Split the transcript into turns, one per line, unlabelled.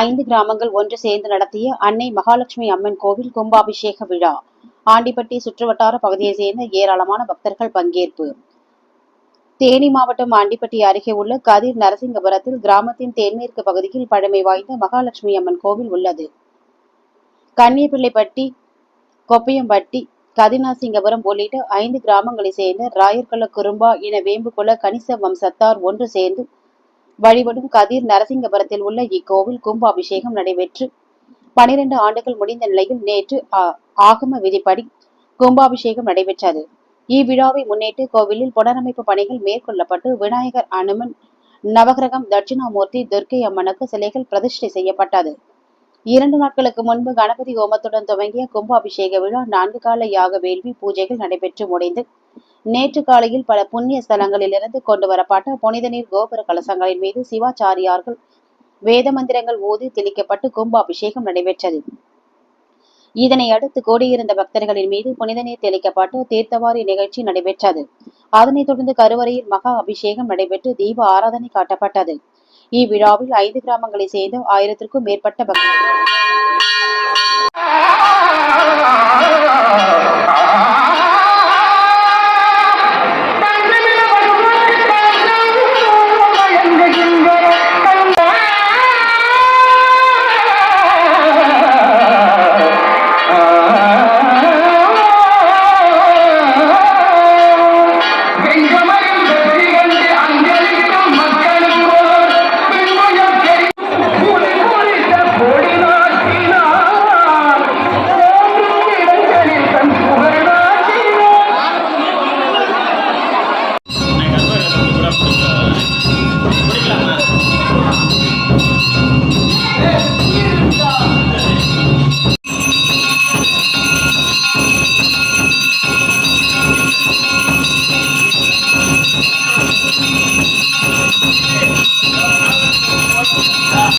ஐந்து கிராமங்கள் ஒன்று சேர்ந்து நடத்திய அன்னை மகாலட்சுமி அம்மன் கோவில் கும்பாபிஷேக விழா. ஆண்டிப்பட்டி சுற்றுவட்டார பகுதியை சேர்ந்த ஏராளமான பக்தர்கள் பங்கேற்பு. தேனி மாவட்டம் ஆண்டிப்பட்டி அருகே உள்ள கதிர் நரசிங்கபுரத்தில் கிராமத்தின் தென்மேற்கு பகுதியில் பழமை வாய்ந்த மகாலட்சுமி அம்மன் கோவில் உள்ளது. கன்னியப்பிள்ளைப்பட்டி கொப்பையம்பட்டி கதினாசிங்கபுரம் உள்ளிட்ட ஐந்து கிராமங்களைச் சேர்ந்த ராயர்குல குறும்பா இன வேம்புகுல கணிச வம்சத்தார் ஒன்று சேர்ந்து வழிபடும் கதிர் நரசிங்கபுரத்தில் உள்ள இக்கோவில் கும்பாபிஷேகம் நடைபெற்று பனிரெண்டு ஆண்டுகள் முடிந்த நிலையில் நேற்று ஆகம விதிப்படி கும்பாபிஷேகம் நடைபெற்றது. இவ்விழாவை முன்னிட்டு கோவிலில் புனரமைப்பு பணிகள் மேற்கொள்ளப்பட்டு விநாயகர் அனுமன் நவகிரகம் தட்சிணாமூர்த்தி துர்க்கை அம்மனுக்கு சிலைகள் பிரதிஷ்டை செய்யப்பட்டது. இரண்டு நாட்களுக்கு முன்பு கணபதி ஹோமத்துடன் துவங்கிய கும்பாபிஷேக விழா நான்கு கால யாக வேள்வி பூஜைகள் நடைபெற்று முடிந்து நேற்று காலையில் பல புண்ணிய ஸ்தலங்களிலிருந்து கொண்டு வரப்பட்ட புனித நீர் கோபுர கலசங்களின் மீது சிவாச்சாரியார்கள் வேத மந்திரங்கள் ஊதி தெளிக்கப்பட்டு கும்பாபிஷேகம் நடைபெற்றது. இதனை அடுத்து கூடியிருந்த பக்தர்களின் மீது புனித நீர் தெளிக்கப்பட்டு தீர்த்தவாரி நிகழ்ச்சி நடைபெற்றது. அதனைத் தொடர்ந்து கருவறையில் மகா அபிஷேகம் நடைபெற்று தீப ஆராதனை காட்டப்பட்டது. இவ்விழாவில் ஐந்து கிராமங்களைச் சேர்ந்த ஆயிரத்திற்கும் மேற்பட்ட பக்தர்கள் Yeah.